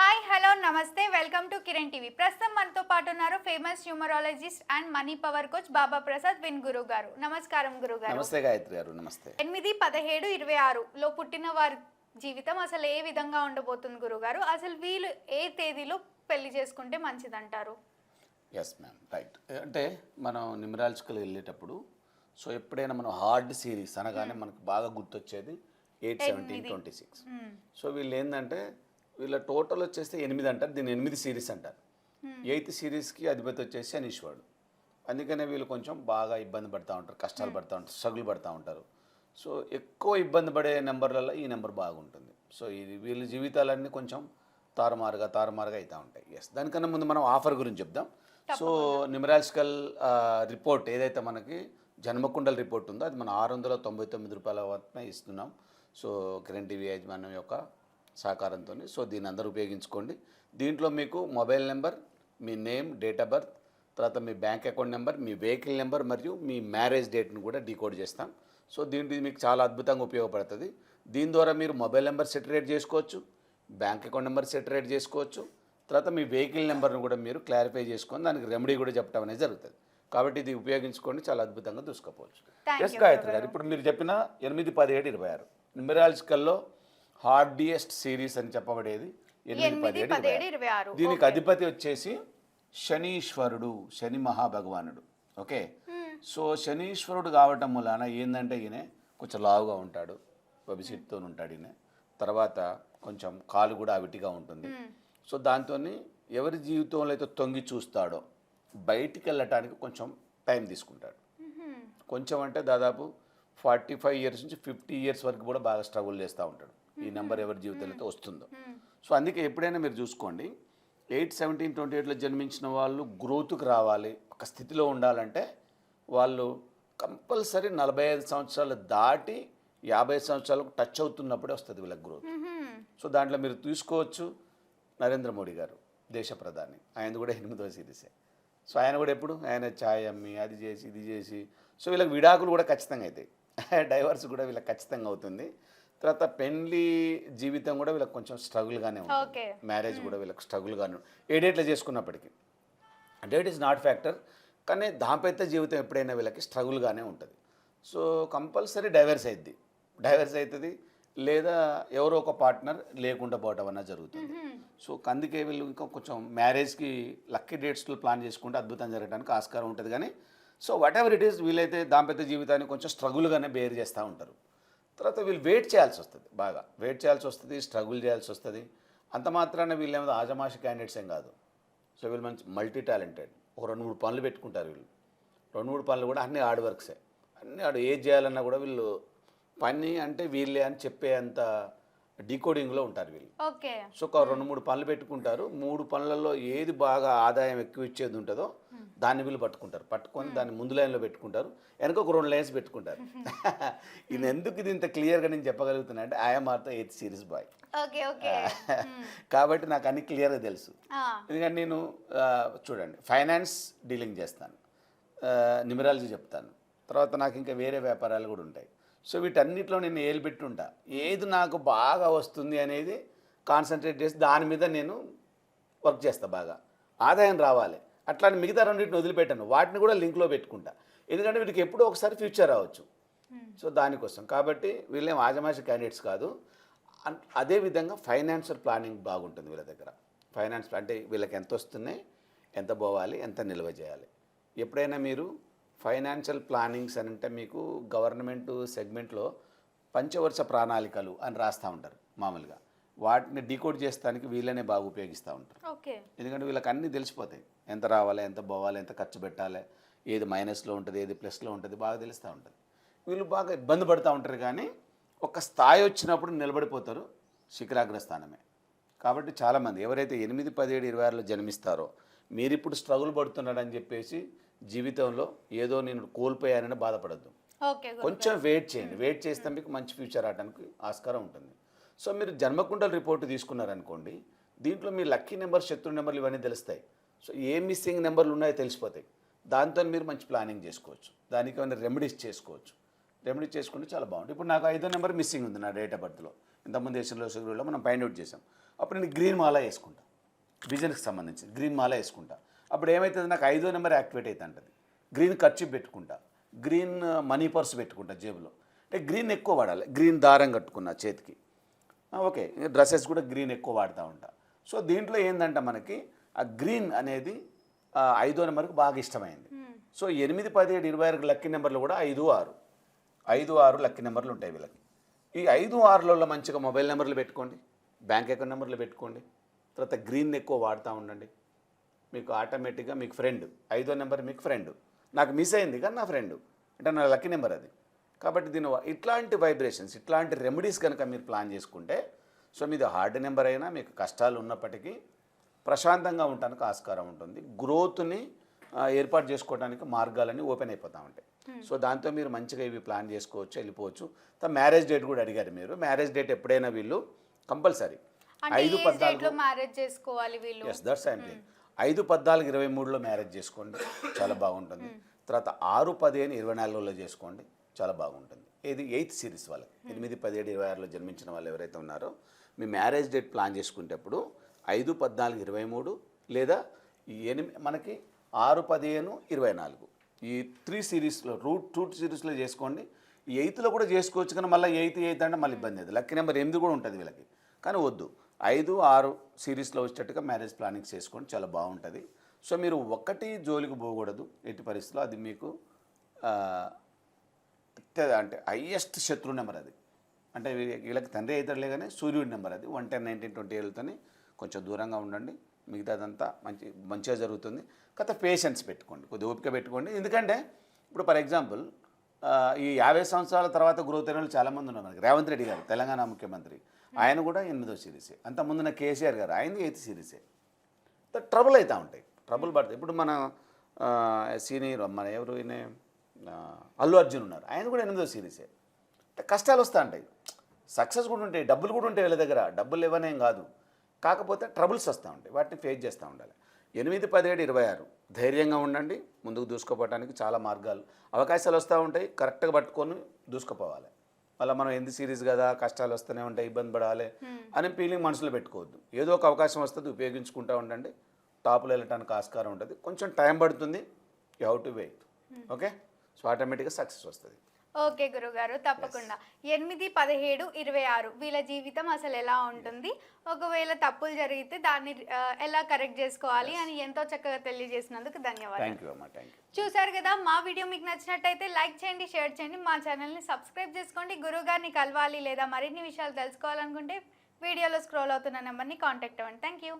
Hi hello నమస్తే welcome to Kiran TV ప్రస్తుతం మనతో పాటు ఉన్నారు famous numerologist and money power coach Baba Prasad win Guru గారు. నమస్కారం గురు గారు. నమస్తే గాయత్రి గారు నమస్తే. ఎనిమిది పదిహేడు ఇరవై ఆరు లో పుట్టిన వారి జీవితం అసలు ఏ విధంగా ఉండబోతుంది గురుగారు అసలు వీళ్ళు ఏ తేదీలో పెళ్ళి చేసుకుంటే మంచిదంటారు? ఎస్ మ్యామ్ రైట్ అంటే మనం నిమరాల్చికల్ వెళ్ళేటప్పుడు సో ఎప్పుడైనా మనం హార్డ్ సిరీస్ అనగానే మనకు బాగా గుర్తొచ్చేది eight seventeen twenty six so వీళ్ళు ఏంటంటే వీళ్ళ టోటల్ వచ్చేస్తే ఎనిమిది అంటారు. దీన్ని ఎనిమిది సిరీస్ అంటారు. ఎయిత్ సిరీస్కి అధిపతి వచ్చేసి అనీశ్వరుడు అందుకనే వీళ్ళు కొంచెం బాగా ఇబ్బంది పడుతూ ఉంటారు కష్టాలు పడుతూ ఉంటారు స్ట్రగుల్ పడుతూ ఉంటారు. సో ఎక్కువ ఇబ్బంది పడే నెంబర్లలో ఈ నెంబర్ బాగుంటుంది. సో ఇది వీళ్ళ జీవితాలన్నీ కొంచెం తారుమారుగా తారుమారుగా అవుతూ ఉంటాయి. ఎస్ దానికన్నా ముందు మనం ఆఫర్ గురించి చెప్దాం. సో న్యూమరాలజికల్ రిపోర్ట్ ఏదైతే మనకి జన్మకుండల రిపోర్ట్ ఉందో అది మనం ఆరు వందల తొంభై తొమ్మిది రూపాయల వరకు ఇస్తున్నాం. సో కిరణ్ టీవీ యాజమాన్యం యొక్క సహకారంతో సో దీన్ని అందరూ ఉపయోగించుకోండి. దీంట్లో మీకు మొబైల్ నెంబర్ మీ నేమ్ డేట్ ఆఫ్ బర్త్ తర్వాత మీ బ్యాంక్ అకౌంట్ నెంబర్ మీ వెహికల్ నెంబర్ మరియు మీ మ్యారేజ్ డేట్ను కూడా డీకోడ్ చేస్తాం. సో దీంట్లో ఇది మీకు చాలా అద్భుతంగా ఉపయోగపడుతుంది. దీని ద్వారా మీరు మొబైల్ నెంబర్ సెటరేట్ చేసుకోవచ్చు బ్యాంక్ అకౌంట్ నెంబర్ సెటరేట్ చేసుకోవచ్చు తర్వాత మీ వెహికల్ నెంబర్ను కూడా మీరు క్లారిఫై చేసుకొని దానికి రెమెడీ కూడా చెప్పడం అనేది జరుగుతుంది. కాబట్టి ఇది ఉపయోగించుకోండి చాలా అద్భుతంగా Thank ఎస్ గాయత్రి గారు ఇప్పుడు మీరు చెప్పిన ఎనిమిది పదిహేడు ఇరవై ఆరు. న్యూమరాలజికల్లో హార్డియెస్ట్ సిరీస్ అని చెప్పబడేది ఎనిమిది పదిహేడు ఇరవై ఆరు. దీనికి అధిపతి వచ్చేసి శనీశ్వరుడు శని మహాభగవానుడు. ఓకే? సో శనీశ్వరుడు కావటం వలన ఏంటంటే ఈయన కొంచెం లావుగా ఉంటాడు ఒబిసిటీతో ఉంటాడు ఈయన. తర్వాత కొంచెం కాలు కూడా అవిటిగా ఉంటుంది. సో దాంతో ఎవరి జీవితంలో అయితే తొంగి చూస్తాడో బయటికి వెళ్ళటానికి కొంచెం టైం తీసుకుంటాడు. కొంచెం అంటే దాదాపు ఫార్టీ ఫైవ్ ఇయర్స్ నుంచి ఫిఫ్టీ ఇయర్స్ వరకు కూడా బాగా స్ట్రగుల్ చేస్తూ ఉంటాడు. ఈ నెంబర్ ఎవరి జీవితంలో వస్తుందో. సో అందుకే ఎప్పుడైనా మీరు చూసుకోండి ఎయిట్ సెవెంటీన్ ట్వంటీ ఎయిట్లో జన్మించిన వాళ్ళు గ్రోత్కి రావాలి ఒక స్థితిలో ఉండాలంటే వాళ్ళు కంపల్సరీ నలభై ఐదు సంవత్సరాలు దాటి యాభై సంవత్సరాలకు టచ్ అవుతున్నప్పుడే వస్తుంది వీళ్ళకి గ్రోత్. సో దాంట్లో మీరు తీసుకోవచ్చు నరేంద్ర మోడీ గారు దేశ ప్రధాని. ఆయన కూడా ఎనిమిదవ సిరీసే. సో ఆయన కూడా ఎప్పుడు? ఆయన ఛాయ్ అమ్మి అది చేసి ఇది చేసి. సో వీళ్ళకి విడాకులు కూడా ఖచ్చితంగా అవుతాయి. డైవర్స్ కూడా వీళ్ళకి ఖచ్చితంగా అవుతుంది. తర్వాత పెళ్ళి జీవితం కూడా వీళ్ళకి కొంచెం స్ట్రగుల్గానే ఉంటుంది. మ్యారేజ్ కూడా వీళ్ళకి స్ట్రగుల్గానే ఏ డేట్లో చేసుకున్నప్పటికీ. డేట్ ఈజ్ నాట్ ఫ్యాక్టర్ కానీ దాంపత్య జీవితం ఎప్పుడైనా వీళ్ళకి స్ట్రగుల్గానే ఉంటుంది. సో కంపల్సరీ డైవర్స్ అవుద్ది డైవర్స్ అవుతుంది లేదా ఎవరో ఒక పార్ట్నర్ లేకుండా పోవటం అన్న జరుగుతుంది. సో అందుకే వీళ్ళు ఇంకా కొంచెం మ్యారేజ్కి లక్కీ డేట్స్లో ప్లాన్ చేసుకుంటే అద్భుతం జరగడానికి ఆస్కారం ఉంటుంది. కానీ so whatever it is వీళ్ళైతే దాంపత్య జీవితాన్ని కొంచెం స్ట్రగుల్గానే బేర్ చేస్తూ ఉంటారు. తర్వాత వీళ్ళు వెయిట్ చేయాల్సి వస్తుంది బాగా. వెయిట్ చేయాల్సి వస్తుంది స్ట్రగుల్ చేయాల్సి వస్తుంది. అంత మాత్రాన వీళ్ళు ఏమో ఆజమాష క్యాండిడేట్స్ ఏం కాదు. సో వీళ్ళు మంచి మల్టీ టాలెంటెడ్ ఒక రెండు మూడు పనులు పెట్టుకుంటారు వీళ్ళు. రెండు మూడు పనులు కూడా అన్ని హార్డ్ వర్క్సే అన్ని ఆడు ఏది చేయాలన్నా కూడా వీళ్ళు పని అంటే వీళ్ళే అని చెప్పే అంత డీకోడింగ్లో ఉంటారు వీళ్ళు. ఓకే. సో ఒక రెండు మూడు పనులు పెట్టుకుంటారు. మూడు పనులలో ఏది బాగా ఆదాయం ఎక్కువ ఇచ్చేది ఉంటుందో దాన్ని వీళ్ళు పట్టుకుంటారు. పట్టుకొని దాన్ని ముందు లైన్లో పెట్టుకుంటారు. వెనక ఒక రెండు లైన్స్ పెట్టుకుంటారు. ఇది ఎందుకు ఇది ఇంత క్లియర్గా నేను చెప్పగలుగుతున్నా అంటే I'm are the eighth series boy. Okay okay. కాబట్టి నాకు అన్ని క్లియర్గా తెలుసు. ఎందుకంటే నేను చూడండి ఫైనాన్స్ డీలింగ్ చేస్తాను. నిమరాలజీ చెప్తాను. తర్వాత నాకు ఇంకా వేరే వ్యాపారాలు కూడా ఉంటాయి. సో వీటన్నిటిలో నేను ఏలు పెట్టుంటా ఏది నాకు బాగా వస్తుంది అనేది కాన్సన్ట్రేట్ చేసి దాని మీద నేను వర్క్ చేస్తా బాగా. ఆదాయం రావాలి. అట్లా మిగతా రెండింటిని వదిలిపెట్టాను. వాటిని కూడా లింక్లో పెట్టుకుంటా. ఎందుకంటే వీటికి ఎప్పుడో ఒకసారి ఫ్యూచర్ రావచ్చు. సో దానికోసం. కాబట్టి వీళ్ళేం ఆజమాషి క్యాండిడేట్స్ కాదు. అదేవిధంగా ఫైనాన్షియల్ ప్లానింగ్ బాగుంటుంది వీళ్ళ దగ్గర. ఫైనాన్స్ అంటే వీళ్ళకి ఎంత వస్తున్నాయి ఎంత పోవాలి ఎంత నిల్వ చేయాలి. ఎప్పుడైనా మీరు ఫైనాన్షియల్ ప్లానింగ్స్ అని అంటే మీకు గవర్నమెంట్ సెగ్మెంట్లో పంచవర్ష ప్రణాళికలు అని రాస్తూ ఉంటారు మామూలుగా. వాటిని డీకోడ్ చేస్తానికి వీళ్ళనే బాగా ఉపయోగిస్తూ ఉంటారు. ఓకే. ఎందుకంటే వీళ్ళకి అన్నీ తెలిసిపోతాయి. ఎంత రావాలి ఎంత పోవాలి ఎంత ఖర్చు పెట్టాలి ఏది మైనస్లో ఉంటుంది ఏది ప్లస్లో ఉంటుంది బాగా తెలుస్తూ ఉంటుంది. వీళ్ళు బాగా ఇబ్బంది పడుతూ ఉంటారు కానీ ఒక స్థాయి వచ్చినప్పుడు నిలబడిపోతారు శిఖరాగ్ర స్థానమే కాబట్టి చాలామంది ఎవరైతే ఎనిమిది పదిహేడు ఇరవై ఆరులో జన్మిస్తారో మీరు ఇప్పుడు స్ట్రగుల్ పడుతున్నాడని చెప్పేసి జీవితంలో ఏదో నేను కోల్పోయానని బాధపడద్దు. కొంచెం వెయిట్ చేయండి. వెయిట్ చేస్తే మీకు మంచి ఫ్యూచర్ రావడానికి ఆస్కారం ఉంటుంది. సో మీరు జన్మకుండల రిపోర్ట్ తీసుకున్నారనుకోండి దీంట్లో మీ లక్కీ నెంబర్ శత్రు నెంబర్లు ఇవన్నీ తెలుస్తాయి. సో ఏ మిస్సింగ్ నెంబర్లు ఉన్నాయో తెలిసిపోతాయి. దాంతో మీరు మంచి ప్లానింగ్ చేసుకోవచ్చు. దానికి ఏమైనా రెమెడీస్ చేసుకోవచ్చు. రెమెడీస్ చేసుకుంటే చాలా బాగుంటుంది. ఇప్పుడు నాకు ఐదో నెంబర్ మిస్సింగ్ ఉంది నా డేట్ ఆఫ్ బర్త్లో. ఇంతకుముందు దేశంలో షుగర్లో మనం ఫైండ్ అవుట్ చేసాం అప్పుడు నేను గ్రీన్ మాల వేసుకుంటా. బిజినెస్కి సంబంధించి గ్రీన్ మాల వేసుకుంటా. అప్పుడు ఏమవుతుంది నాకు ఐదో నెంబర్ యాక్టివేట్ అవుతుంది అంటది గ్రీన్ ఖర్చు పెట్టుకుంటా. గ్రీన్ మనీ పర్స్ పెట్టుకుంటా జేబులో. అంటే గ్రీన్ ఎక్కువ వాడాలి. గ్రీన్ దారం కట్టుకున్నా చేతికి. ఓకే. డ్రెస్సెస్ కూడా గ్రీన్ ఎక్కువ వాడుతూ ఉంటా. సో దీంట్లో ఏంటంటే మనకి ఆ గ్రీన్ అనేది ఐదో నెంబర్కి బాగా ఇష్టమైంది. సో ఎనిమిది పదిహేడు ఇరవై ఆరు లక్కీ నెంబర్లు కూడా ఐదు ఆరు. ఐదు ఆరు లక్కీ నెంబర్లు ఉంటాయి వీళ్ళకి. ఈ ఐదు ఆరులలో మంచిగా మొబైల్ నెంబర్లు పెట్టుకోండి. బ్యాంక్ అకౌంట్ నెంబర్లు పెట్టుకోండి. తర్వాత గ్రీన్ ఎక్కువ వాడుతూ ఉండండి. మీకు ఆటోమేటిక్గా మీకు ఫ్రెండ్ ఐదో నెంబర్ మీకు ఫ్రెండ్. నాకు మిస్ అయింది కానీ నా ఫ్రెండ్. అంటే నా లక్కీ నెంబర్ అది. కాబట్టి దీని ఇట్లాంటి వైబ్రేషన్స్ ఇట్లాంటి రెమెడీస్ కనుక మీరు ప్లాన్ చేసుకుంటే సో మీది హార్డ్ నెంబర్ అయినా మీకు కష్టాలు ఉన్నప్పటికీ ప్రశాంతంగా ఉండడానికి ఆస్కారం ఉంటుంది. గ్రోత్ని ఏర్పాటు చేసుకోవడానికి మార్గాలన్నీ ఓపెన్ అయిపోతూ ఉంటాయి. సో దాంతో మీరు మంచిగా ఇవి ప్లాన్ చేసుకోవచ్చు వెళ్ళిపోవచ్చు. మ్యారేజ్ డేట్ కూడా అడిగారు మీరు. మ్యారేజ్ డేట్ ఎప్పుడైనా వీళ్ళు కంపల్సరీ. ఐదు పద్నాలుగు మ్యారేజ్ చేసుకోవాలి వీళ్ళు? ఎస్ దట్స్ ఐమ్ ఐదు పద్నాలుగు ఇరవై మూడులో మ్యారేజ్ చేసుకోండి చాలా బాగుంటుంది. తర్వాత ఆరు పదిహేను ఇరవై నాలుగులో చేసుకోండి చాలా బాగుంటుంది. ఇది ఎయిత్ సిరీస్ వాళ్ళకి ఎనిమిది పదిహేడు ఇరవై ఆరులో జన్మించిన వాళ్ళు ఎవరైతే ఉన్నారో మీ మ్యారేజ్ డేట్ ప్లాన్ చేసుకునేటప్పుడు ఐదు పద్నాలుగు ఇరవై మూడు లేదా ఎనిమిది మనకి ఆరు పదిహేను ఇరవై నాలుగు. ఈ త్రీ సిరీస్లో రూట్ టూ సిరీస్లో చేసుకోండి. ఎయిత్లో కూడా చేసుకోవచ్చు కానీ మళ్ళీ ఎయిత్ ఎయిత్ అంటే మళ్ళీ ఇబ్బంది అది లక్కీ నెంబర్ ఎనిమిది కూడా ఉంటుంది వీళ్ళకి. కానీ వద్దు. ఐదు ఆరు సిరీస్లో వచ్చేటట్టుగా మ్యారేజ్ ప్లానింగ్ చేసుకోండి. చాలా బాగుంటుంది. సో మీరు ఒక్కటి జోలికి పోకూడదు. ఎట్టి పరిస్థితుల్లో అది మీకు అంటే హయ్యెస్ట్ శత్రు నెంబర్ అది. అంటే వీళ్ళకి తండ్రి అవుతాడులే కానీ సూర్యుడి నెంబర్ అది. వన్ టెన్ నైన్టీన్ ట్వంటీ ఏళ్ళతోని కొంచెం దూరంగా ఉండండి. మిగతాదంతా మంచి మంచిగా జరుగుతుంది. కాకపోతే పేషెన్స్ పెట్టుకోండి. కొద్ది ఓపిక పెట్టుకోండి. ఎందుకంటే ఇప్పుడు ఫర్ ఎగ్జాంపుల్ ఈ యాభై సంవత్సరాల తర్వాత గ్రోత్ అయిన వాళ్ళు చాలామంది ఉన్నారు మనకి. రేవంత్ రెడ్డి గారు తెలంగాణ ముఖ్యమంత్రి. ఆయన కూడా ఎనిమిదో సిరీసే అంత ముందున కేసీఆర్ గారు ఆయనది ఎయిత్ సిరీసే ట్రబుల్ అవుతూ ఉంటాయి. ట్రబుల్ పడతాయి. ఇప్పుడు మన సీనియర్ మన ఎవరు ఈయన? అల్లు అర్జున్ ఉన్నారు. ఆయన కూడా ఎనిమిదో సిరీసే కష్టాలు వస్తూ ఉంటాయి. సక్సెస్ కూడా ఉంటాయి. డబ్బులు కూడా ఉంటాయి వీళ్ళ దగ్గర. డబ్బులు ఇవ్వనేం కాదు. కాకపోతే ట్రబుల్స్ వస్తూ ఉంటాయి. వాటిని ఫేస్ చేస్తూ ఉండాలి. ఎనిమిది పదిహేడు ఇరవై ఆరు. ధైర్యంగా ఉండండి. ముందుకు దూసుకోపోవడానికి చాలా మార్గాలు అవకాశాలు వస్తూ ఉంటాయి. కరెక్ట్గా పట్టుకొని దూసుకుపోవాలి. మళ్ళీ మనం ఎందు సీరియస్ కదా కష్టాలు వస్తూనే ఉంటాయి ఇబ్బంది పడాలి అనే ఫీలింగ్ మనసులో పెట్టుకోవద్దు. ఏదో ఒక అవకాశం వస్తుంది ఉపయోగించుకుంటూ ఉండండి. టాప్లో వెళ్ళటానికి ఆస్కారం ఉంటుంది. కొంచెం టైం పడుతుంది you how to wait okay so ఆటోమేటిక్గా సక్సెస్ వస్తుంది. ఓకే గురుగారు తప్పకుండా. ఎనిమిది పదిహేడు ఇరవై ఆరు వీళ్ళ జీవితం అసలు ఎలా ఉంటుంది? ఒకవేళ తప్పులు జరిగితే దాన్ని ఎలా కరెక్ట్ చేసుకోవాలి అని ఎంతో చక్కగా తెలియజేసినందుకు ధన్యవాదాలు. చూసారు కదా మా వీడియో మీకు నచ్చినట్టయితే లైక్ చేయండి షేర్ చేయండి మా ఛానల్ని సబ్స్క్రైబ్ చేసుకోండి. గురువు గారిని కలవాలి లేదా మరిన్ని విషయాలు తెలుసుకోవాలనుకుంటే వీడియోలో స్క్రోల్ అవుతున్న నెంబర్ని కాంటాక్ట్ అవ్వండి. Thank you